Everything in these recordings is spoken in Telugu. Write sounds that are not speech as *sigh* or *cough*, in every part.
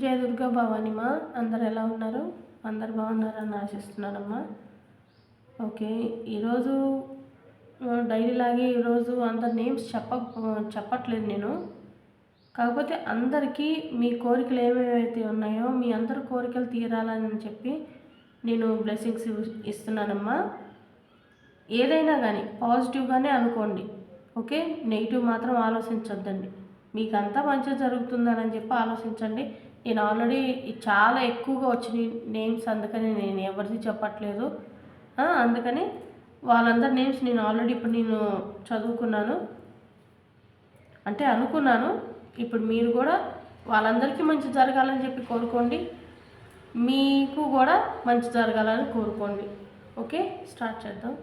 జయ దుర్గా భవానిమా అందరు ఎలా ఉన్నారు? అందరు బాగున్నారని ఆశిస్తున్నానమ్మా. ఓకే ఈరోజు డైలీ లాగే ఈరోజు అందరి నేమ్స్ చెప్ప చెప్పట్లేదు నేను. కాకపోతే అందరికీ మీ కోరికలు ఏమేమైతే ఉన్నాయో మీ అందరి కోరికలు తీరాలని చెప్పి నేను బ్లెస్సింగ్స్ ఇస్తున్నానమ్మా. ఏదైనా కానీ పాజిటివ్గానే అనుకోండి. ఓకే నెగిటివ్ మాత్రం ఆలోచించొద్దండి. మీకు అంతా మంచిగా జరుగుతుందని చెప్పి ఆలోచించండి. నేను ఆల్రెడీ చాలా ఎక్కువగా వచ్చినాయి నేమ్స్ అందుకని నేను ఎవరిది చెప్పట్లేదు. అందుకని వాళ్ళందరి నేమ్స్ నేను ఆల్రెడీ ఇప్పుడు నేను చదువుకున్నాను. అంటే అనుకున్నాను. ఇప్పుడు మీరు కూడా వాళ్ళందరికీ మంచి జరగాలని చెప్పి కోరుకోండి. మీకు కూడా మంచి జరగాలని కోరుకోండి. ఓకే? స్టార్ట్ చేద్దాం.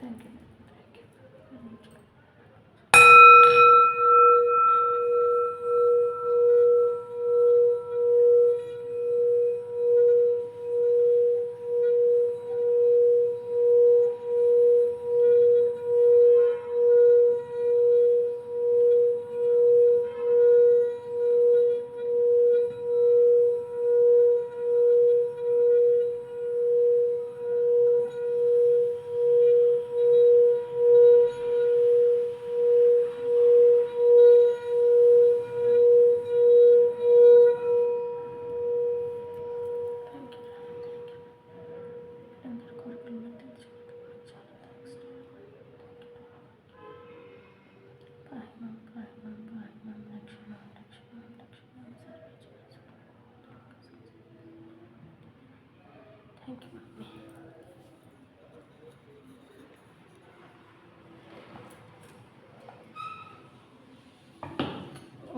థ్యాంక్ యూ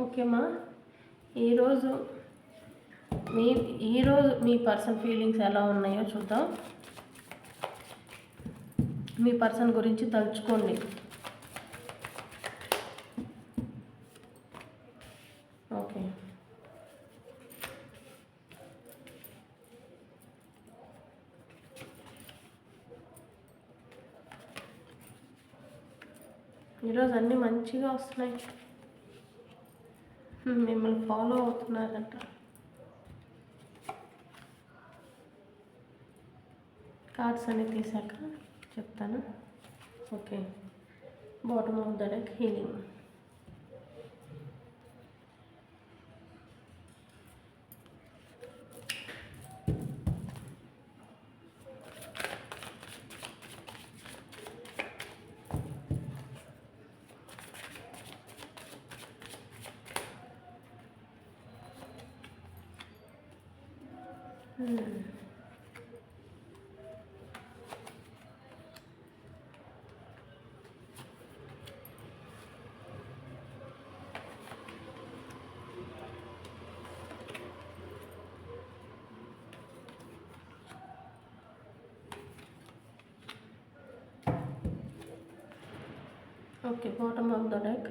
ఓకేమా? ఈరోజు మీ ఈరోజు మీ పర్సన్ ఫీలింగ్స్ ఎలా ఉన్నాయో చూద్దాం. మీ పర్సన్ గురించి తలుచుకోండి. ఓకే. ఈరోజు అన్నీ మంచిగా వస్తున్నాయి. మిమ్మల్ని ఫాలో అవుతున్నారంట. కార్డ్స్ అన్ని తీసాక చెప్తాను. Okay bottom of the deck healing okay bottom of the neck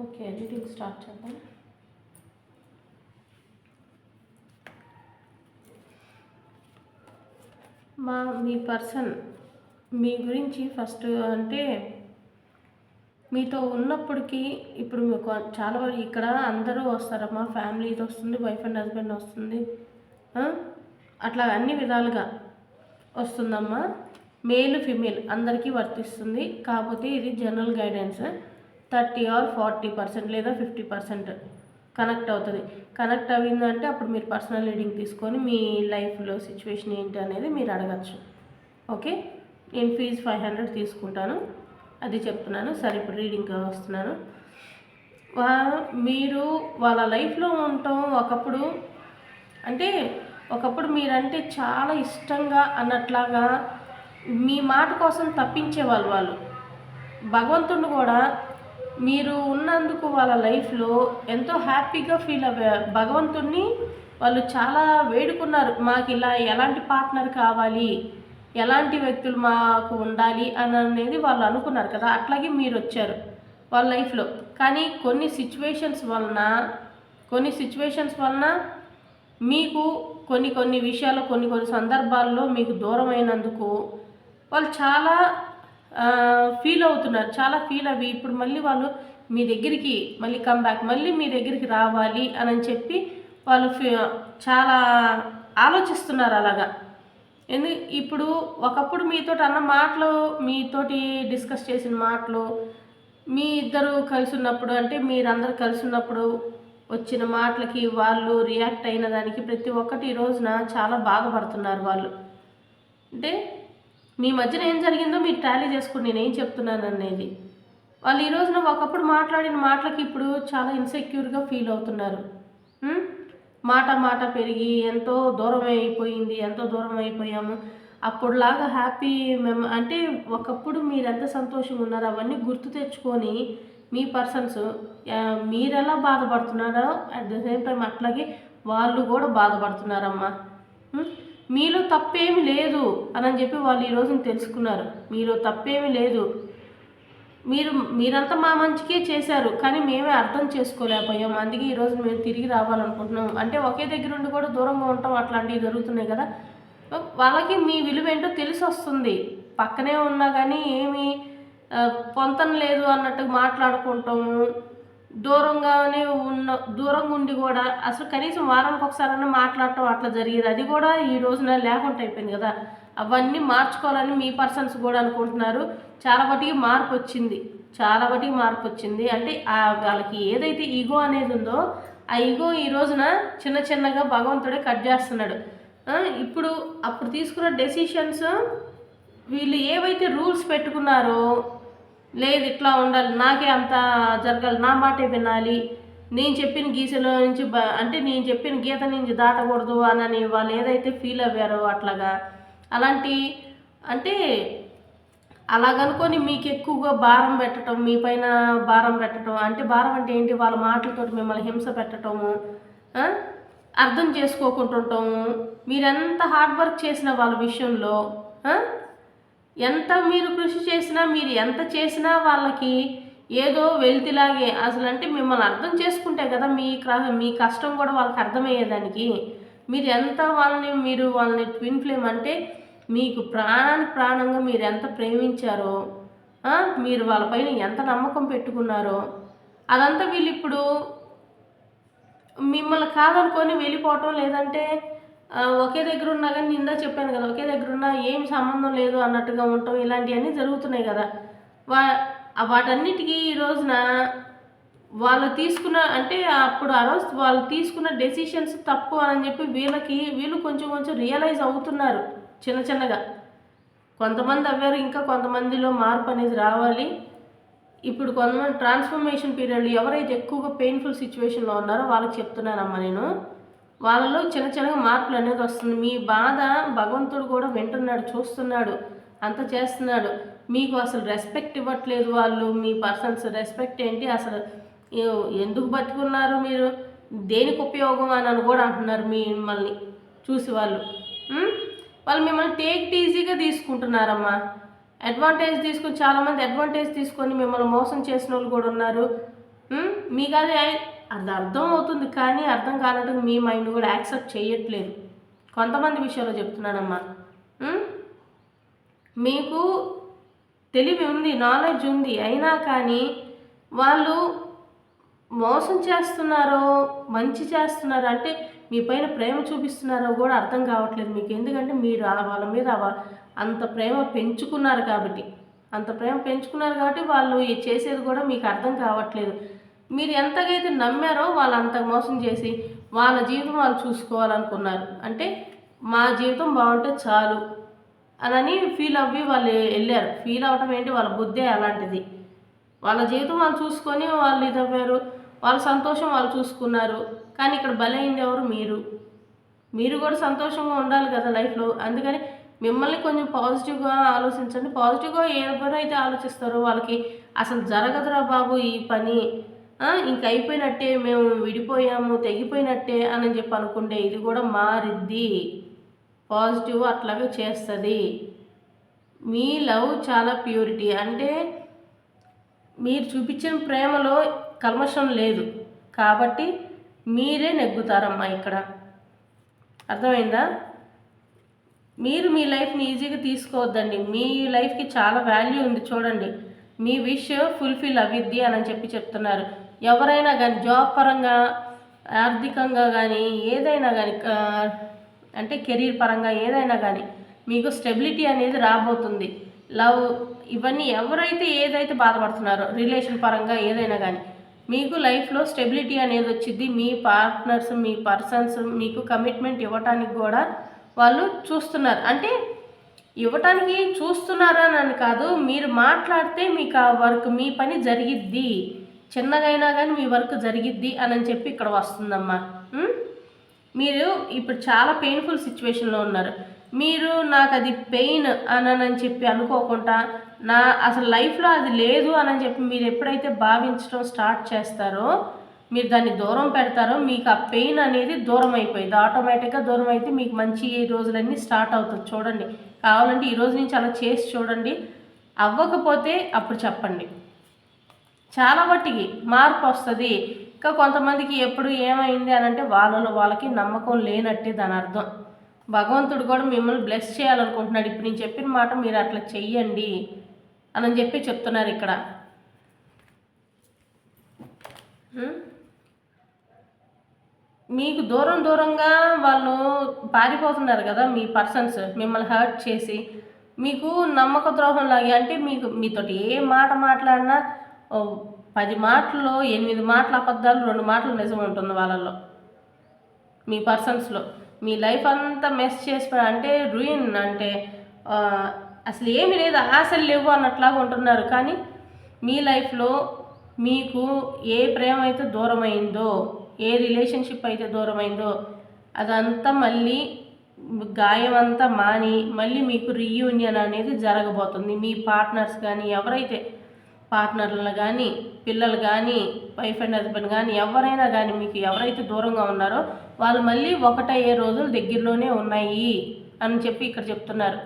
okay editing start చేద్దాం. మా మీ పర్సన్ మీ గురించి ఫస్ట్ అంటే మీతో ఉన్నప్పటికీ ఇప్పుడు మీకు చాలా ఇక్కడ అందరూ వస్తారమ్మా ఫ్యామిలీతో వస్తుంది వైఫ్ అండ్ హస్బెండ్ వస్తుంది. అట్లా అన్ని విధాలుగా వస్తుందమ్మా. మేల్ ఫిమేల్ అందరికీ వర్తిస్తుంది. కాకపోతే ఇది general guidance. Thirty or forty percent లేదా ఫిఫ్టీ పర్సెంట్ కనెక్ట్ అవుతుంది. కనెక్ట్ అయిందంటే అప్పుడు మీరు పర్సనల్ రీడింగ్ తీసుకొని మీ లైఫ్లో సిచ్యువేషన్ ఏంటి అనేది మీరు అడగచ్చు. ఓకే? నేను ఫీజు ఫైవ్ హండ్రెడ్ తీసుకుంటాను. అది చెప్తున్నాను. సరే ఇప్పుడు రీడింగ్ వస్తున్నాను. మీరు వాళ్ళ లైఫ్లో ఉండటం ఒకప్పుడు. అంటే ఒకప్పుడు మీరంటే చాలా ఇష్టంగా అన్నట్లాగా మీ మాట కోసం తప్పించేవాళ్ళు వాళ్ళు. భగవంతుడు కూడా మీరు ఉన్నందుకు వాళ్ళ లైఫ్లో ఎంతో హ్యాపీగా ఫీల్ అయ్యారు భగవంతుణ్ణి వాళ్ళు చాలా వేడుకున్నారు. మాకు ఇలా ఎలాంటి పార్ట్నర్ కావాలి? ఎలాంటి వ్యక్తులు మాకు ఉండాలి అని అనేది వాళ్ళు అనుకున్నారు కదా. అట్లాగే మీరు వచ్చారు వాళ్ళ లైఫ్లో. కానీ కొన్ని సిచ్యువేషన్స్ వలన కొన్ని సిచ్యువేషన్స్ వలన మీకు కొన్ని కొన్ని విషయాలు కొన్ని కొన్ని సందర్భాల్లో మీకు దూరమైనందుకు వాళ్ళు చాలా ఫీల్ అవుతున్నారు. చాలా ఫీల్ అవి. ఇప్పుడు మళ్ళీ వాళ్ళు మీ దగ్గరికి మళ్ళీ కమ్బ్యాక్ మళ్ళీ మీ దగ్గరికి రావాలి అని చెప్పి వాళ్ళు చాలా ఆలోచిస్తున్నారు అలాగా. ఎందు ఇప్పుడు ఒకప్పుడు మీతో అన్న మాటలు మీతోటి డిస్కస్ చేసిన మాటలు మీ ఇద్దరు కలిసి ఉన్నప్పుడు అంటే మీరందరూ కలిసి ఉన్నప్పుడు వచ్చిన మాటలకి వాళ్ళు రియాక్ట్ అయిన దానికి ప్రతి ఒక్కటి ఈ రోజున చాలా బాధపడుతున్నారు వాళ్ళు. అంటే మీ మధ్యన ఏం జరిగిందో మీరు ట్యాలీ చేసుకుని నేనేం చెప్తున్నాను అనేది. వాళ్ళు ఈ రోజున ఒకప్పుడు మాట్లాడిన మాటలకి ఇప్పుడు చాలా ఇన్సెక్యూర్గా ఫీల్ అవుతున్నారు. మాట మాట పెరిగి ఎంతో దూరం అయిపోయింది ఎంతో దూరం అయిపోయాము. అప్పుడులాగా హ్యాపీ మేము అంటే ఒకప్పుడు మీరు ఎంత సంతోషంగా ఉన్నారో అవన్నీ గుర్తు తెచ్చుకొని మీ పర్సన్స్ మీరెలా బాధపడుతున్నారో అట్ ద సేమ్ టైం అట్లాగే వాళ్ళు కూడా బాధపడుతున్నారమ్మా. మీలో తప్పేమి లేదు అని చెప్పి వాళ్ళు ఈరోజు తెలుసుకున్నారు. మీలో తప్పేమి లేదు. మీరు మీరంతా మా మంచికే చేశారు కానీ మేమే అర్థం చేసుకోలేకపోయాం. అందుకే ఈరోజు మేము తిరిగి రావాలనుకుంటున్నాం. అంటే ఒకే దగ్గర ఉండి కూడా దూరంగా ఉంటాం అట్లాంటివి జరుగుతున్నాయి కదా. వాళ్ళకి మీ విలువ ఏంటో తెలిసి వస్తుంది. పక్కనే ఉన్నా కానీ ఏమి పొంతం లేదు అన్నట్టు మాట్లాడుకుంటాము. దూరంగానే ఉన్న దూరంగా ఉండి కూడా అసలు కనీసం వారానికి ఒకసారైనా మాట్లాడటం అట్లా జరిగేది. అది కూడా ఈ రోజున లేకుండా అయిపోయింది కదా. అవన్నీ మార్చుకోవాలని మీ పర్సన్స్ కూడా అనుకుంటున్నారు. చాలా బట్టికి మార్పు వచ్చింది. చాలా వాటికి మార్పు వచ్చింది. అంటే వాళ్ళకి ఏదైతే ఈగో అనేది ఉందో ఆ ఈగో ఈ రోజున చిన్న చిన్నగా భగవంతుడే కట్ చేస్తున్నాడు. ఇప్పుడు అప్పుడు తీసుకున్న డెసిషన్స్ వీళ్ళు ఏవైతే రూల్స్ పెట్టుకున్నారో లేదు ఇట్లా ఉండాలి. నాకే అంత జరగాలి. నా మాటే వినాలి. నేను చెప్పిన గీసలో నుంచి అంటే నేను చెప్పిన గీత నుంచి దాటకూడదు అని వాళ్ళు ఏదైతే ఫీల్ అయ్యారో అట్లాగా. అలాంటి అంటే అలాగనుకొని మీకు ఎక్కువగా భారం పెట్టడం మీ పైన భారం పెట్టడం అంటే భారం అంటే ఏంటి? వాళ్ళ మాటలతో మిమ్మల్ని హింస పెట్టడము అర్థం చేసుకోకుంటుంటాము. మీరు హార్డ్ వర్క్ చేసిన వాళ్ళ విషయంలో ఎంత మీరు కృషి చేసినా మీరు ఎంత చేసినా వాళ్ళకి ఏదో వెళ్తిలాగే అసలు అంటే మిమ్మల్ని అర్థం చేసుకుంటే కదా మీ మీ కష్టం కూడా వాళ్ళకి అర్థమయ్యేదానికి. మీరు ఎంత వాళ్ళని మీరు వాళ్ళని ట్విన్ ఫ్లేమ్ అంటే మీకు ప్రాణానికి ప్రాణంగా మీరు ఎంత ప్రేమించారో మీరు వాళ్ళపైన ఎంత నమ్మకం పెట్టుకున్నారో అదంతా వీళ్ళు ఇప్పుడు మిమ్మల్ని కాదనుకొని వెళ్ళిపోవటం లేదంటే ఒకే దగ్గర ఉన్నా కానీ నిందా చెప్పాను కదా ఒకే దగ్గర ఉన్నా ఏం సంబంధం లేదు అన్నట్టుగా ఉండటం ఇలాంటివన్నీ జరుగుతున్నాయి కదా. వా వాటన్నిటికీ ఈ రోజున వాళ్ళు తీసుకున్న అంటే అప్పుడు ఆ రోజు వాళ్ళు తీసుకున్న డెసిషన్స్ తప్పు అని చెప్పి వీళ్ళకి వీళ్ళు కొంచెం కొంచెం రియలైజ్ అవుతున్నారు చిన్న చిన్నగా. కొంతమంది అవ్వారు ఇంకా కొంతమందిలో మార్పు అనేది రావాలి. ఇప్పుడు కొంతమంది ట్రాన్స్ఫర్మేషన్ పీరియడ్ ఎవరైతే ఎక్కువగా పెయిన్ఫుల్ సిచ్యువేషన్లో ఉన్నారో వాళ్ళకి చెప్తున్నానమ్మా నేను. వాళ్ళలో చిన్న చిన్నగా మార్పులు అనేది వస్తుంది. మీ బాధ భగవంతుడు కూడా వింటున్నాడు చూస్తున్నాడు అంత చేస్తున్నాడు. మీకు అసలు రెస్పెక్ట్ ఇవ్వట్లేదు వాళ్ళు. మీ పర్సన్స్ రెస్పెక్ట్ ఏంటి? అసలు ఎందుకు బతుకున్నారు మీరు? దేనికి ఉపయోగం అని కూడా అంటున్నారు మిమ్మల్ని చూసి వాళ్ళు. వాళ్ళు మిమ్మల్ని టేక్ ఈజీగా తీసుకుంటున్నారమ్మా. అడ్వాంటేజ్ తీసుకుని చాలామంది అడ్వాంటేజ్ తీసుకొని మిమ్మల్ని మోసం చేసిన వాళ్ళు కూడా ఉన్నారు. మీకు అది అర్థం అవుతుంది కానీ అర్థం కానట్టు మీ మైండ్ కూడా యాక్సెప్ట్ చేయట్లేదు. కొంతమంది విషయంలో చెప్తున్నానమ్మా. మీకు తెలివి ఉంది నాలెడ్జ్ ఉంది అయినా కానీ వాళ్ళు మోసం చేస్తున్నారో మంచి చేస్తున్నారో అంటే మీ పైన ప్రేమ చూపిస్తున్నారో కూడా అర్థం కావట్లేదు మీకు. ఎందుకంటే మీరు వాళ్ళ మీద అంత ప్రేమ పెంచుకున్నారు కాబట్టి. అంత ప్రేమ పెంచుకున్నారు కాబట్టి వాళ్ళు చేసేది కూడా మీకు అర్థం కావట్లేదు. మీరు ఎంతగైతే నమ్మారో వాళ్ళు అంత మోసం చేసి వాళ్ళ జీవితం వాళ్ళు చూసుకోవాలనుకున్నారు. అంటే మా జీవితం బాగుంటే చాలు అని ఫీల్ అవ్వి వాళ్ళు వెళ్ళారు. ఫీల్ అవ్వటం ఏంటి? వాళ్ళ బుద్ధే అలాంటిది. వాళ్ళ జీవితం వాళ్ళు చూసుకొని వాళ్ళు ఇదవ్వారు. వాళ్ళ సంతోషం వాళ్ళు చూసుకున్నారు. కానీ ఇక్కడ బలైంది ఎవరు? మీరు. మీరు కూడా సంతోషంగా ఉండాలి కదా లైఫ్లో. అందుకని మిమ్మల్ని కొంచెం పాజిటివ్గా ఆలోచించండి. పాజిటివ్గా ఎవరైతే ఆలోచిస్తారో వాళ్ళకి అసలు జరగదురా బాబు ఈ పని. ఇంక అయిపోయినట్టే మేము విడిపోయాము తెగిపోయినట్టే అని చెప్పి అనుకుంటే ఇది కూడా మారిద్ది. పాజిటివ్ అట్లాగే చేస్తుంది. మీ లవ్ చాలా ప్యూరిటీ. అంటే మీరు చూపించిన ప్రేమలో కల్మషం లేదు. కాబట్టి మీరే నెగ్గుతారమ్మా ఇక్కడ. అర్థమైందా? మీరు మీ లైఫ్ని ఈజీగా తీసుకోవద్దండి. మీ లైఫ్కి చాలా వాల్యూ ఉంది చూడండి. మీ విష్ ఫుల్ఫిల్ అవిద్ది అని చెప్పి చెప్తున్నారు. ఎవరైనా కానీ జాబ్ పరంగా ఆర్థికంగా కానీ ఏదైనా కానీ అంటే కెరీర్ పరంగా ఏదైనా కానీ మీకు స్టెబిలిటీ అనేది రాబోతుంది. లవ్ ఇవన్నీ ఎవరైతే ఏదైతే బాధపడుతున్నారో రిలేషన్ పరంగా ఏదైనా కానీ మీకు లైఫ్లో స్టెబిలిటీ అనేది వచ్చింది మీ పార్ట్నర్స్ మీ పర్సన్స్ మీకు కమిట్మెంట్ ఇవ్వటానికి కూడా వాళ్ళు చూస్తున్నారు. అంటే ఇవ్వటానికి చూస్తున్నారా అని కాదు మీరు మాట్లాడితే మీకు ఆ వర్క్ మీ పని జరిగిద్ది. చిన్నగైనా కానీ మీ వర్క్ జరిగిద్ది అని చెప్పి ఇక్కడ వస్తుందమ్మా. మీరు ఇప్పుడు చాలా పెయిన్ఫుల్ సిచ్యువేషన్లో ఉన్నారు. మీరు నాకు అది పెయిన్ అని చెప్పి అనుకోకుండా నా అసలు లైఫ్లో అది లేదు అని చెప్పి మీరు ఎప్పుడైతే భావించడం స్టార్ట్ చేస్తారో మీరు దాన్ని దూరం పెడతారో మీకు ఆ పెయిన్ అనేది దూరం అయిపోయింది. ఆటోమేటిక్గా దూరం అయితే మీకు మంచి రోజులన్నీ స్టార్ట్ అవుతుంది చూడండి. కావాలంటే ఈ రోజు నుంచి అలా చేసి చూడండి. అవ్వకపోతే అప్పుడు చెప్పండి. చాలా మట్టికి మార్పు వస్తుంది. ఇంకా కొంతమందికి ఎప్పుడు ఏమైంది అని అంటే వాళ్ళలో వాళ్ళకి నమ్మకం లేనట్టే దాని అర్థం. భగవంతుడు కూడా మిమ్మల్ని బ్లెస్ చేయాలనుకుంటున్నాడు. ఇప్పుడు నేను చెప్పిన మాట మీరు అట్లా చెయ్యండి అని చెప్పి చెప్తున్నారు ఇక్కడ. మీకు దూరం దూరంగా వాళ్ళు పారిపోతున్నారు కదా మీ పర్సన్స్ మిమ్మల్ని హర్ట్ చేసి. మీకు నమ్మక ద్రోహం లాగే అంటే మీకు మీతోటి ఏ మాట మాట్లాడినా పది మాటల్లో ఎనిమిది మాటల అబద్ధాలు రెండు మాటలు నిజం ఉంటుంది వాళ్ళల్లో. మీ పర్సన్స్లో. మీ లైఫ్ అంతా మెస్ చేసుకుని అంటే రూయిన్ అంటే అసలు ఏమీ లేదు ఆశలు లేవు అన్నట్లాగా ఉంటున్నారు. కానీ మీ లైఫ్లో మీకు ఏ ప్రేమ అయితే దూరమైందో ఏ రిలేషన్షిప్ అయితే దూరమైందో అదంతా మళ్ళీ గాయం అంతా మాని మళ్ళీ మీకు రీయూనియన్ అనేది జరగబోతుంది. మీ పార్ట్నర్స్ కానీ ఎవరైతే పార్ట్నర్లు కానీ పిల్లలు కానీ వైఫ్ అండ్ హస్బెండ్ కానీ ఎవరైనా కానీ మీకు ఎవరైతే దూరంగా ఉన్నారో వాళ్ళు మళ్ళీ ఒకటయ్యే రోజులు దగ్గరలోనే ఉన్నాయి అని చెప్పి ఇక్కడ చెప్తున్నారు.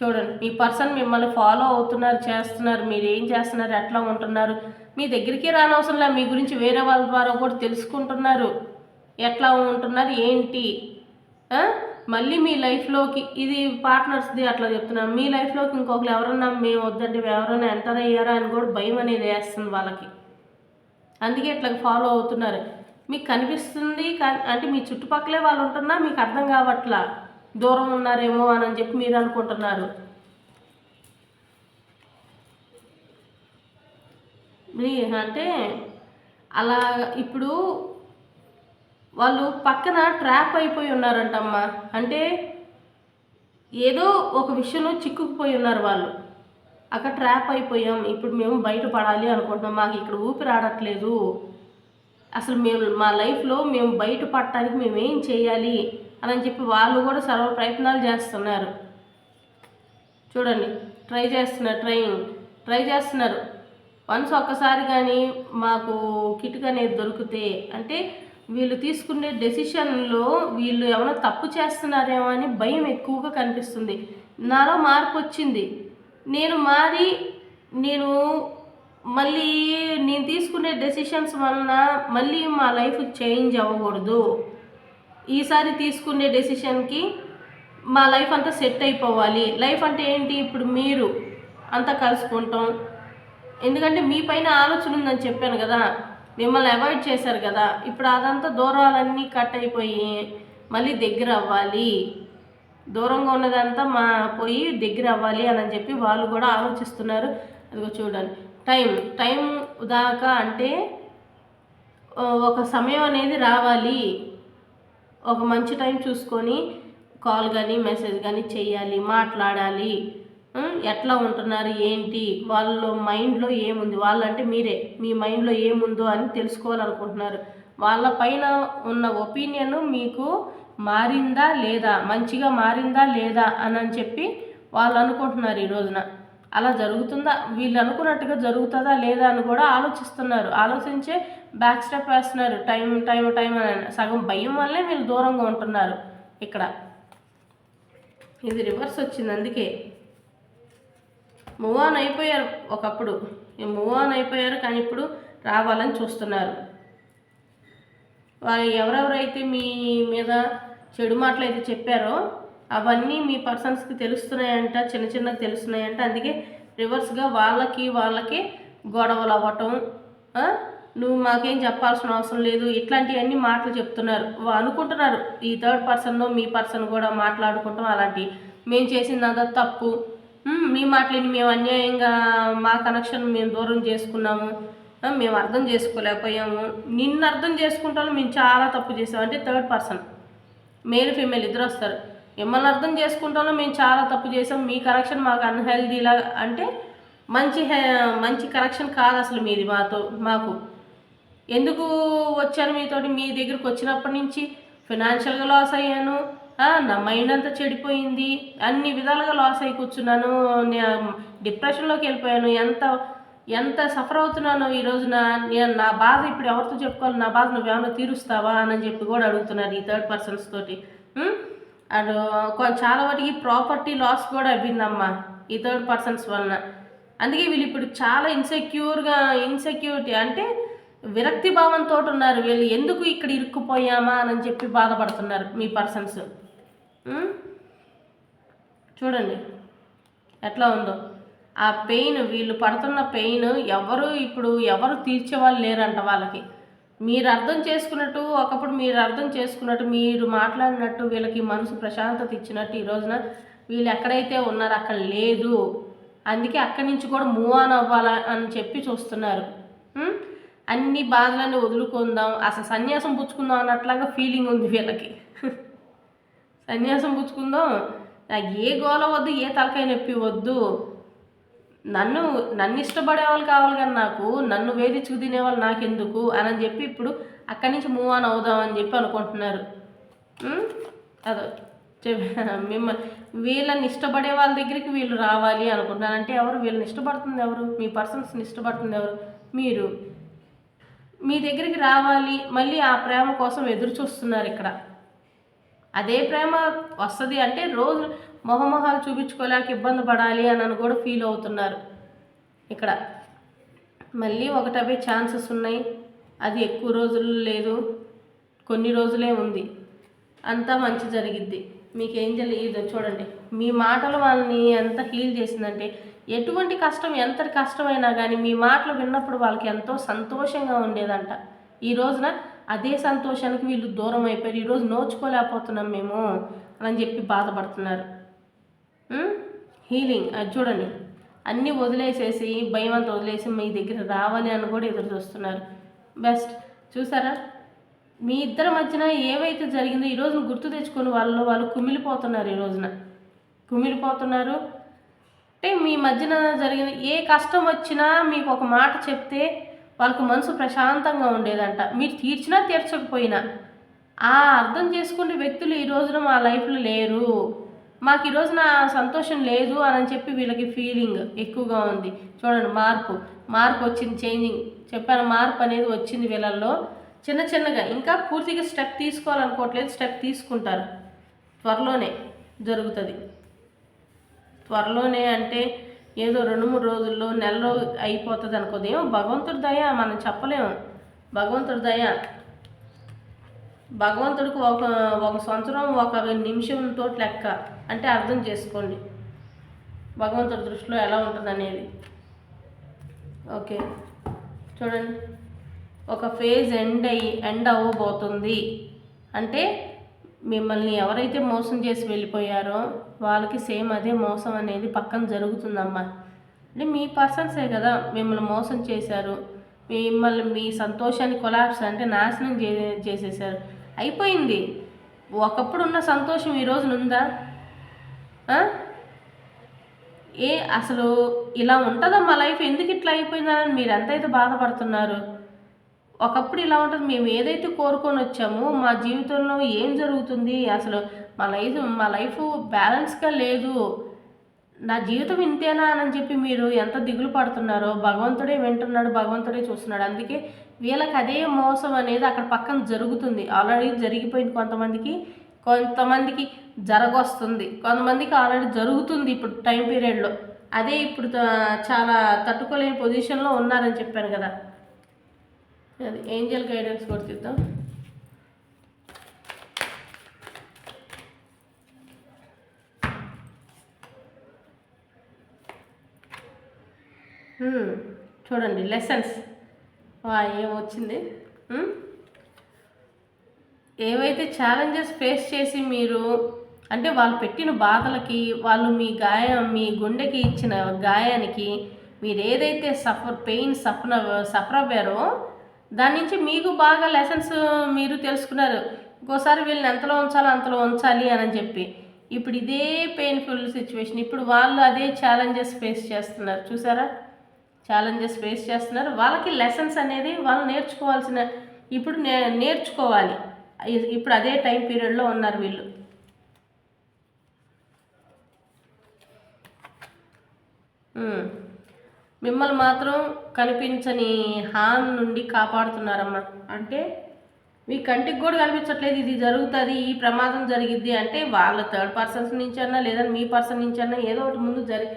చూడండి మీ పర్సన్ మిమ్మల్ని ఫాలో అవుతున్నారు చేస్తున్నారు మీరు ఏం చేస్తున్నారు ఎట్లా ఉంటున్నారు మీ దగ్గరికి రానవసరంలా మీ గురించి వేరే వాళ్ళ ద్వారా కూడా తెలుసుకుంటున్నారు. ఎట్లా ఉంటున్నారు ఏంటి? మళ్ళీ మీ లైఫ్లోకి ఇది పార్ట్నర్స్ది అట్లా చెప్తున్నాను మీ లైఫ్లోకి ఇంకొకరు ఎవరన్నా మేము వద్దంటే ఎవరైనా ఎంటర్ అయ్యారా అని కూడా భయం అనేది వేస్తుంది వాళ్ళకి. అందుకే ఇట్లా ఫాలో అవుతున్నారు. మీకు కనిపిస్తుంది కానీ అంటే మీ చుట్టుపక్కలే వాళ్ళు ఉంటున్నా మీకు అర్థం కావట్లా? దూరం ఉన్నారేమో అని చెప్పి మీరు అనుకుంటున్నారు. అంటే అలా ఇప్పుడు వాళ్ళు పక్కన ట్రాప్ అయిపోయి ఉన్నారంటమ్మా. అంటే ఏదో ఒక విషయంలో చిక్కుకుపోయి ఉన్నారు వాళ్ళు. అక్కడ ట్రాప్ అయిపోయాం ఇప్పుడు మేము బయటపడాలి అనుకుంటున్నాం మాకు ఇక్కడ ఊపిరి ఆడట్లేదు. అసలు మేము మా లైఫ్లో మేము బయటపడటానికి మేము ఏం చేయాలి అని చెప్పి వాళ్ళు కూడా సర్వ ప్రయత్నాలు చేస్తున్నారు. చూడండి ట్రై చేస్తున్నారు ట్రైన్ ట్రై చేస్తున్నారు. వన్స్ ఒక్కసారి కానీ మాకు కిటుక అనేది దొరికితే అంటే వీళ్ళు తీసుకునే డెసిషన్లో వీళ్ళు ఏమైనా తప్పు చేస్తున్నారేమో అని భయం ఎక్కువగా కనిపిస్తుంది. నాలో మార్పు వచ్చింది. నేను మారి నేను మళ్ళీ నేను తీసుకునే డెసిషన్స్ వలన మళ్ళీ మా లైఫ్ చేంజ్ అవ్వకూడదు. ఈసారి తీసుకునే డెసిషన్కి మా లైఫ్ అంతా సెట్ అయిపోవాలి. లైఫ్ అంటే ఏంటి? ఇప్పుడు మీరు అంతా కలుసుకుంటాం. ఎందుకంటే మీ పైన ఆలోచన ఉందని చెప్పాను కదా. మిమ్మల్ని అవాయిడ్ చేశారు కదా. ఇప్పుడు అదంతా దూరాలన్నీ కట్ అయిపోయి మళ్ళీ దగ్గర అవ్వాలి. దూరంగా ఉన్నదంతా మా పోయి దగ్గర అవ్వాలి అని చెప్పి వాళ్ళు కూడా ఆలోచిస్తున్నారు. అదిగో చూడండి. టైం టైం దాకా అంటే ఒక సమయం అనేది రావాలి. ఒక మంచి టైం చూసుకొని కాల్ కానీ మెసేజ్ కానీ చేయాలి మాట్లాడాలి. ఎట్లా ఉంటున్నారు? ఏంటి? వాళ్ళ మైండ్లో ఏముంది? వాళ్ళంటే మీరే. మీ మైండ్లో ఏముందో అని తెలుసుకోవాలనుకుంటున్నారు. వాళ్ళ పైన ఉన్న ఒపీనియన్ మీకు మారిందా లేదా? మంచిగా మారిందా లేదా? అని అని చెప్పి వాళ్ళు అనుకుంటున్నారు ఈ రోజున. అలా జరుగుతుందా? వీళ్ళు అనుకున్నట్టుగా జరుగుతుందా లేదా అని కూడా ఆలోచిస్తున్నారు. ఆలోచించే బ్యాక్ స్టెప్ వేస్తున్నారు. టైం టైం టైం అని. సగం భయం వల్లే వీళ్ళు దూరంగా ఉంటున్నారు ఇక్కడ. ఇది రివర్స్ వచ్చింది. అందుకే మూవ్ ఆన్ అయిపోయారు ఒకప్పుడు. మూవ్ ఆన్ అయిపోయారు కానీ ఇప్పుడు రావాలని చూస్తున్నారు. ఎవరెవరైతే మీ మీద చెడు మాటలు అయితే చెప్పారో అవన్నీ మీ పర్సన్స్కి తెలుస్తున్నాయంట చిన్న చిన్నగా తెలుస్తున్నాయంట. అందుకే రివర్స్గా వాళ్ళకి వాళ్ళకి గొడవలు అవ్వటం నువ్వు మాకేం చెప్పాల్సిన అవసరం లేదు. ఇట్లాంటివన్నీ మాటలు చెప్తున్నారు. వా- అనుకుంటున్నారు ఈ థర్డ్ పర్సన్లో మీ పర్సన్ కూడా మాట్లాడుకుంటాం అలాంటి. మేము చేసిందంతా తప్పు. మీ మాటలని మేము అన్యాయంగా మా కనెక్షన్ మేము దూరం చేసుకున్నాము. మేము అర్థం చేసుకోలేకపోయాము. నిన్ను అర్థం చేసుకుంటాను మేము చాలా తప్పు చేసాము అంటే థర్డ్ పర్సన్ మేల్ ఫీమేల్ ఇద్దరు వస్తారు. మిమ్మల్ని అర్థం చేసుకుంటాను మేము చాలా తప్పు చేసాం మీ కనెక్షన్ మాకు అన్హెల్దీలా అంటే మంచి హె- మంచి కనెక్షన్ కాదు అసలు మీది మాతో మాకు. ఎందుకు వచ్చాను మీతోటి? మీ దగ్గరికి వచ్చినప్పటి నుంచి ఫినాన్షియల్గా లాస్ అయ్యాను. నా మైండ్ అంతా చెడిపోయింది. అన్ని విధాలుగా లాస్ అయి కూర్చున్నాను. డిప్రెషన్లోకి వెళ్ళిపోయాను. ఎంత ఎంత సఫర్ అవుతున్నానో ఈ రోజున నేను నా బాధ ఇప్పుడు ఎవరితో చెప్పుకోవాలి? నా బాధ నువ్వేమైనా తీరుస్తావా అని చెప్పి కూడా అడుగుతున్నారు ఈ థర్డ్ పర్సన్స్ తోటి. అండ్ చాలా వాటికి ప్రాపర్టీ లాస్ కూడా అవ్విందమ్మా ఈ థర్డ్ పర్సన్స్ వలన. అందుకే వీళ్ళు ఇప్పుడు చాలా ఇన్సెక్యూర్గా ఇన్సెక్యూరిటీ అంటే విరక్తి భావంతో ఉన్నారు. వీళ్ళు ఎందుకు ఇక్కడ ఇరుక్కుపోయామా అని చెప్పి బాధపడుతున్నారు మీ పర్సన్స్ చూడండి. ఎట్లా ఉందో. ఆ పెయిన్ వీళ్ళు పడుతున్న పెయిన్ ఎవరు ఇప్పుడు ఎవరు తీర్చేవాళ్ళు లేరంట వాళ్ళకి. మీరు అర్థం చేసుకున్నట్టు ఒకప్పుడు మీరు అర్థం చేసుకున్నట్టు మీరు మాట్లాడినట్టు వీళ్ళకి మనసు ప్రశాంతత ఇచ్చినట్టు ఈ రోజున వీళ్ళు ఎక్కడైతే ఉన్నారో అక్కడ లేదు. అందుకే అక్కడి నుంచి కూడా మూవ్ ఆన్ అవ్వాలా అని చెప్పి చూస్తున్నారు. అన్ని బాధలన్నీ వదులుకుందాం. అసలు సన్యాసం పుచ్చుకుందాం అన్నట్లాగా ఫీలింగ్ ఉంది వీళ్ళకి. *laughs* సన్యాసం పుచ్చుకుందాం. నాకు ఏ గోల వద్దు ఏ తలకాయ నొప్పి వద్దు. నన్ను నన్ను ఇష్టపడే వాళ్ళు కావాలి కానీ నాకు నన్ను వేధించుకు తినేవాళ్ళు నాకెందుకు అని చెప్పి ఇప్పుడు అక్కడి నుంచి మూవ్ ఆన్ అవుదాం అని చెప్పి అనుకుంటున్నారు. అదో మిమ్మల్ని వీళ్ళని ఇష్టపడే వాళ్ళ దగ్గరికి వీళ్ళు రావాలి అనుకుంటున్నారు. అంటే ఎవరు? వీళ్ళని ఇష్టపడుతుంది ఎవరు? మీ పర్సన్స్ని ఇష్టపడుతుంది ఎవరు? మీరు. మీ దగ్గరికి రావాలి. మళ్ళీ ఆ ప్రేమ కోసం ఎదురు చూస్తున్నారు ఇక్కడ. అదే ప్రేమ వస్తుంది అంటే రోజు మొహమొహాలు చూపించుకోలేక ఇబ్బంది పడాలి అని అని కూడా ఫీల్ అవుతున్నారు. ఇక్కడ మళ్ళీ ఒకటవే ఛాన్సెస్ ఉన్నాయి. అది ఎక్కువ రోజులు లేదు. కొన్ని రోజులే ఉంది. అంతా మంచి జరిగిద్ది. మీకు ఏం జరిగిందో చూడండి. మీ మాటలు వాళ్ళని ఎంత హీల్ చేసిందంటే ఎటువంటి కష్టం ఎంతటి కష్టమైనా కానీ మీ మాటలు విన్నప్పుడు వాళ్ళకి ఎంతో సంతోషంగా ఉండేదంట. ఈ రోజున అదే సంతోషానికి వీళ్ళు దూరం అయిపోయారు. ఈరోజు నోచుకోలేకపోతున్నాం మేము అని చెప్పి బాధపడుతున్నారు. హీలింగ్ అది చూడండి. అన్నీ వదిలేసేసి భయం అంతా వదిలేసి మీ దగ్గర రావాలి అని కూడా ఎదురు చూస్తున్నారు. బెస్ట్ చూసారా? మీ ఇద్దరి మధ్యన ఏవైతే జరిగిందో ఈరోజు గుర్తు తెచ్చుకొని వాళ్ళు వాళ్ళు కుమిలిపోతున్నారు ఈ రోజున. కుమిలిపోతున్నారు. అంటే మీ మధ్యన జరిగిన ఏ కష్టం వచ్చినా మీకు ఒక మాట చెప్తే వాళ్ళకి మనసు ప్రశాంతంగా ఉండేదంట. మీరు తీర్చినా తీర్చకపోయినా. ఆ అర్థం చేసుకునే వ్యక్తులు ఈ రోజున మా లైఫ్లో లేరు. మాకు ఈ రోజున సంతోషం లేదు అని చెప్పి వీళ్ళకి ఫీలింగ్ ఎక్కువగా ఉంది. చూడండి మార్పు. మార్పు వచ్చింది చేంజింగ్. చెప్పాను మార్పు అనేది వచ్చింది వీళ్ళల్లో. చిన్న చిన్నగా ఇంకా పూర్తిగా స్టెప్ తీసుకోవాలనుకోవట్లేదు స్టెప్ తీసుకుంటారు. త్వరలోనే జరుగుతుంది. త్వరలోనే అంటే ఏదో రెండు మూడు రోజుల్లో నెలలో అయిపోతుంది అనుకోదు ఏమో భగవంతుడి దయ మనం చెప్పలేము. భగవంతుడి దయ. భగవంతుడికి ఒక ఒక సంవత్సరం ఒక నిమిషంతో లెక్క. అంటే అర్థం చేసుకోండి. భగవంతుడి దృష్టిలో ఎలా ఉంటుంది అనేది ఓకే. చూడండి. ఒక ఫేజ్ ఎండ్ అయ్యి ఎండ్ అవ్వబోతుంది. అంటే మిమ్మల్ని ఎవరైతే మోసం చేసి వెళ్ళిపోయారో వాళ్ళకి సేమ్ అదే మోసం అనేది పక్కన జరుగుతుందమ్మా. అంటే మీ పర్సన్సే కదా మిమ్మల్ని మోసం చేశారు. మిమ్మల్ని మీ సంతోషాన్ని కొలాప్స్ అంటే నాశనం చే చేసేసారు అయిపోయింది. ఒకప్పుడు ఉన్న సంతోషం ఈ రోజున ఉందా? ఏ అసలు ఇలా ఉంటుందమ్మా లైఫ్. ఎందుకు ఇట్లా అయిపోయిందని మీరు ఎంతైతే బాధపడుతున్నారు? ఒకప్పుడు ఇలా ఉంటుంది. మేము ఏదైతే కోరుకొని వచ్చామో మా జీవితంలో ఏం జరుగుతుంది? అసలు మా లైఫ్ మా లైఫ్ బ్యాలెన్స్గా లేదు. నా జీవితం ఇంతేనా అని చెప్పి మీరు ఎంత దిగులు పడుతున్నారో భగవంతుడే వింటున్నాడు భగవంతుడే చూస్తున్నాడు. అందుకే వీళ్ళకి అదే మోసం అనేది అక్కడ పక్కన జరుగుతుంది. ఆల్రెడీ జరిగిపోయింది కొంతమందికి కొంతమందికి జరగొస్తుంది. కొంతమందికి ఆల్రెడీ జరుగుతుంది ఇప్పుడు టైం పీరియడ్లో అదే ఇప్పుడు చాలా తట్టుకోలేని పొజిషన్లో ఉన్నారని చెప్పాను కదా. అది ఏంజల్ గైడెన్స్ కూడా తీద్దాం. చూడండి లెసన్స్ ఏమొచ్చింది ఏవైతే ఛాలెంజెస్ ఫేస్ చేసి మీరు అంటే వాళ్ళు పెట్టిన బాధలకి వాళ్ళు మీ గాయం మీ గుండెకి ఇచ్చిన గాయానికి మీరు ఏదైతే సఫర్ పెయిన్ సఫర్ సఫర్ అవ్వారో దాని నుంచి మీకు బాగా లెసన్స్ మీరు తెలుసుకున్నారు. ఇంకోసారి వీళ్ళని ఎంతలో ఉంచాలో అంతలో ఉంచాలి అని చెప్పి. ఇప్పుడు ఇదే పెయిన్ఫుల్ సిచ్యువేషన్ ఇప్పుడు వాళ్ళు అదే ఛాలెంజెస్ ఫేస్ చేస్తున్నారు. చూసారా? ఛాలెంజెస్ ఫేస్ చేస్తున్నారు. వాళ్ళకి లెసన్స్ అనేది వాళ్ళు నేర్చుకోవాల్సిన ఇప్పుడు నే నేర్చుకోవాలి. ఇప్పుడు అదే టైం పీరియడ్లో ఉన్నారు వీళ్ళు. మిమ్మల్ని మాత్రం కనిపించని హాన్ నుండి కాపాడుతున్నారమ్మా. అంటే మీ కంటికి కూడా కనిపించట్లేదు. ఇది జరుగుతుంది ఈ ప్రమాదం జరిగిద్ది అంటే వాళ్ళ థర్డ్ పర్సన్స్ నుంచి అన్నా లేదా మీ పర్సన్ నుంచి అన్నా ఏదో ఒకటి ముందు జరి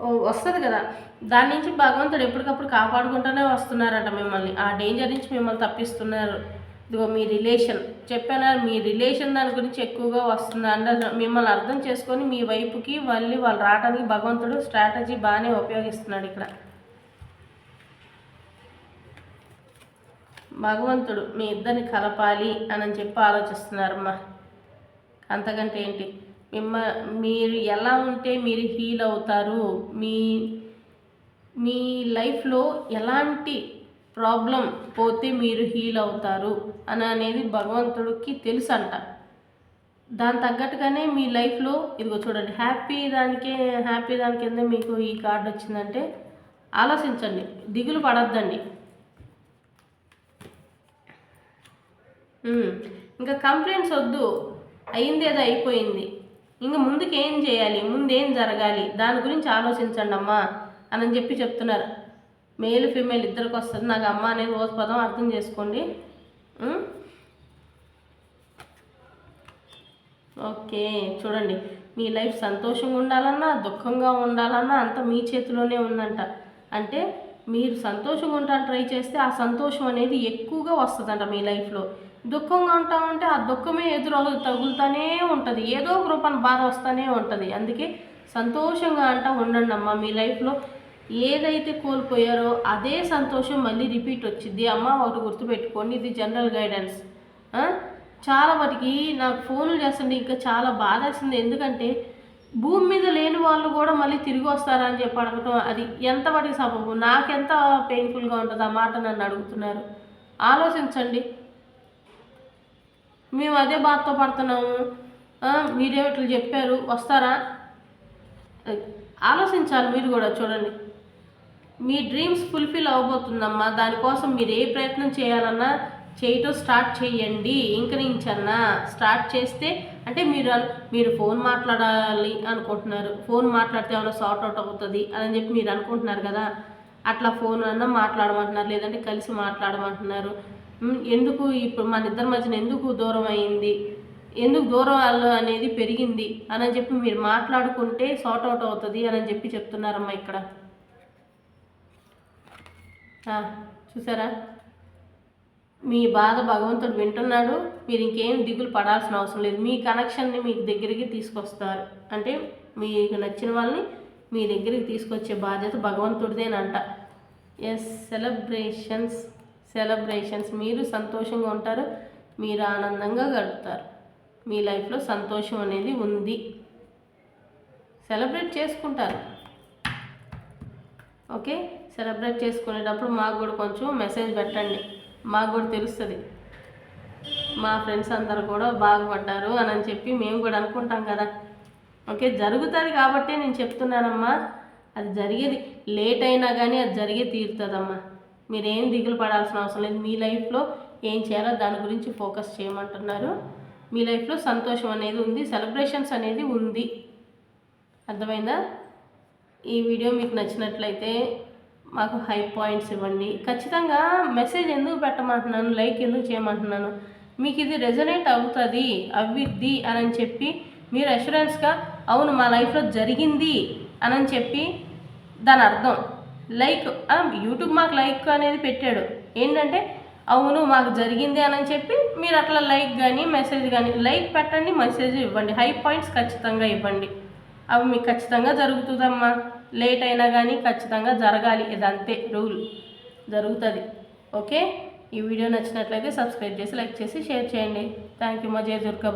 వస్తుంది కదా. దాని నుంచి భగవంతుడు ఎప్పటికప్పుడు కాపాడుకుంటూనే వస్తున్నారట మిమ్మల్ని. ఆ డేంజర్ నుంచి మిమ్మల్ని తప్పిస్తున్నారు. ఇదిగో మీ రిలేషన్ చెప్పాను మీ రిలేషన్ దాని గురించి ఎక్కువగా వస్తుంది అంటే మిమ్మల్ని అర్థం చేసుకొని మీ వైపుకి మళ్ళీ వాళ్ళు రావడానికి భగవంతుడు స్ట్రాటజీ బాగానే ఉపయోగిస్తున్నాడు ఇక్కడ. భగవంతుడు మీ ఇద్దరిని కలపాలి అని చెప్పి ఆలోచిస్తున్నారమ్మా. అంతకంటే ఏంటి? మిమ్మ మీరు ఎలా ఉంటే మీరు హీల్ అవుతారు? మీ మీ లైఫ్లో ఎలాంటి ప్రాబ్లం పోతే మీరు హీల్ అవుతారు? అని అనేది భగవంతుడికి తెలుసు అంట దాని తగ్గట్టుగానే మీ లైఫ్లో ఇదిగో చూడండి హ్యాపీ దానికే హ్యాపీ దాని కింద మీకు ఈ కార్డు వచ్చిందంటే ఆలోచించండి దిగులు పడొద్దండి. ఇంకా కంప్లైంట్స్ వద్దు అయింది ఏదో అయిపోయింది. ఇంకా ముందుకు ఏం చేయాలి? ముందేం జరగాలి? దాని గురించి ఆలోచించండి అమ్మా అని చెప్పి చెప్తున్నారు. మేల్ ఫీమేల్ ఇద్దరికి వస్తుంది నాకు అమ్మ అనేది రోజు పదం అర్థం చేసుకోండి. ఓకే చూడండి. మీ లైఫ్ సంతోషంగా ఉండాలన్నా దుఃఖంగా ఉండాలన్నా అంత మీ చేతిలోనే ఉందంట. అంటే మీరు సంతోషంగా ఉంటాను ట్రై చేస్తే ఆ సంతోషం అనేది ఎక్కువగా వస్తుందంట మీ లైఫ్లో. దుఃఖంగా ఉంటా ఉంటే ఆ దుఃఖమే ఎదురు తగులుతూనే ఉంటుంది. ఏదో ఒక రూపాన్ని బాధ వస్తూనే ఉంటుంది. అందుకే సంతోషంగా అంటా ఉండండి అమ్మ మీ లైఫ్లో ఏదైతే కోల్పోయారో అదే సంతోషం మళ్ళీ రిపీట్ వచ్చింది అమ్మ ఒకటి గుర్తుపెట్టుకోండి ఇది జనరల్ గైడెన్స్. చాలా వాటికి నాకు ఫోన్లు చేస్తుంటే ఇంకా చాలా బాధ వేసింది ఎందుకంటే భూమి మీద లేని వాళ్ళు కూడా మళ్ళీ తిరిగి వస్తారా అని చెప్పి అడగటం అది ఎంత వాటికి సబబు నాకెంత పెయిన్ఫుల్గా ఉంటుంది ఆ మాట నన్ను అడుగుతున్నారు? ఆలోచించండి. మేము అదే బాధతో పడుతున్నాము. మీరే ఇట్లా చెప్పారు? వస్తారా? ఆలోచించాలి మీరు కూడా చూడండి. మీ డ్రీమ్స్ ఫుల్ఫిల్ అవ్వబోతుందమ్మా దానికోసం మీరు ఏ ప్రయత్నం చేయాలన్నా చేయటం స్టార్ట్ చేయండి. ఇంక నుంచన్నా స్టార్ట్ చేస్తే అంటే మీరు మీరు ఫోన్ మాట్లాడాలి అనుకుంటున్నారు. ఫోన్ మాట్లాడితే ఏమైనా సార్ట్ అవుట్ అవుతుంది అని చెప్పి మీరు అనుకుంటున్నారు కదా. అట్లా ఫోన్ అన్నా మాట్లాడమంటున్నారు లేదంటే కలిసి మాట్లాడమంటున్నారు. ఎందుకు ఇప్పుడు మన ఇద్దరి మధ్యన ఎందుకు దూరం అయింది? ఎందుకు దూరం వాళ్ళు అనేది పెరిగింది అని చెప్పి మీరు మాట్లాడుకుంటే సార్ట్ అవుట్ అవుతుంది అని చెప్పి చెప్తున్నారమ్మా ఇక్కడ. చూసారా? మీ బాధ భగవంతుడు వింటున్నాడు మీరు ఇంకేం దిగులు పడాల్సిన అవసరం లేదు. మీ కనెక్షన్ని మీ దగ్గరికి తీసుకొస్తారు. అంటే మీకు నచ్చిన వాళ్ళని మీ దగ్గరికి తీసుకొచ్చే బాధ్యత భగవంతుడిదేనంట. Yes celebrations celebrations. మీరు సంతోషంగా ఉంటారు మీరు ఆనందంగా గడుపుతారు. మీ లైఫ్లో సంతోషం అనేది ఉంది. సెలబ్రేట్ చేసుకుంటారు. ఓకే? సెలబ్రేట్ చేసుకునేటప్పుడు మాకు కూడా కొంచెం మెసేజ్ పెట్టండి. మాకు కూడా తెలుస్తుంది. మా ఫ్రెండ్స్ అందరు కూడా బాగుపడ్డారు అని అని చెప్పి మేము కూడా అనుకుంటాం కదా. ఓకే? జరుగుతుంది కాబట్టి నేను చెప్తున్నానమ్మా. అది జరిగేది. లేట్ అయినా కానీ అది జరిగే తీరుతుందమ్మా. మీరేం దిగులు పడాల్సిన అవసరం లేదు. మీ లైఫ్లో ఏం చేయాలో దాని గురించి ఫోకస్ చేయమంటున్నారు. మీ లైఫ్లో సంతోషం అనేది ఉంది సెలబ్రేషన్స్ అనేది ఉంది. అర్థమైందా? ఈ వీడియో మీకు నచ్చినట్లయితే మాకు హై పాయింట్స్ ఇవ్వండి. ఖచ్చితంగా మెసేజ్ ఎందుకు పెట్టమంటున్నాను లైక్ ఎందుకు చేయమంటున్నాను? మీకు ఇది రెజనేట్ అవుతుంది అవ్విద్ది అని చెప్పి మీరు అష్యూరెన్స్గా అవును మా లైఫ్లో జరిగింది అని చెప్పి దాని అర్థం. లైక్ యూట్యూబ్ మాకు లైక్ అనేది పెట్టాడు. ఏంటంటే అవును మాకు జరిగింది అని చెప్పి మీరు అట్లా లైక్ కానీ మెసేజ్ కానీ లైక్ పెట్టండి మెసేజ్ ఇవ్వండి. హై పాయింట్స్ ఖచ్చితంగా ఇవ్వండి. అవి మీకు ఖచ్చితంగా జరుగుతుందమ్మా. లేట్ అయినా కానీ ఖచ్చితంగా జరగాలి. ఇదంతే రూల్ జరుగుతుంది. ఓకే? ఈ వీడియో నచ్చినట్లయితే సబ్స్క్రైబ్ చేసి లైక్ చేసి షేర్ చేయండి. థ్యాంక్ యూ మా జయ దుర్గా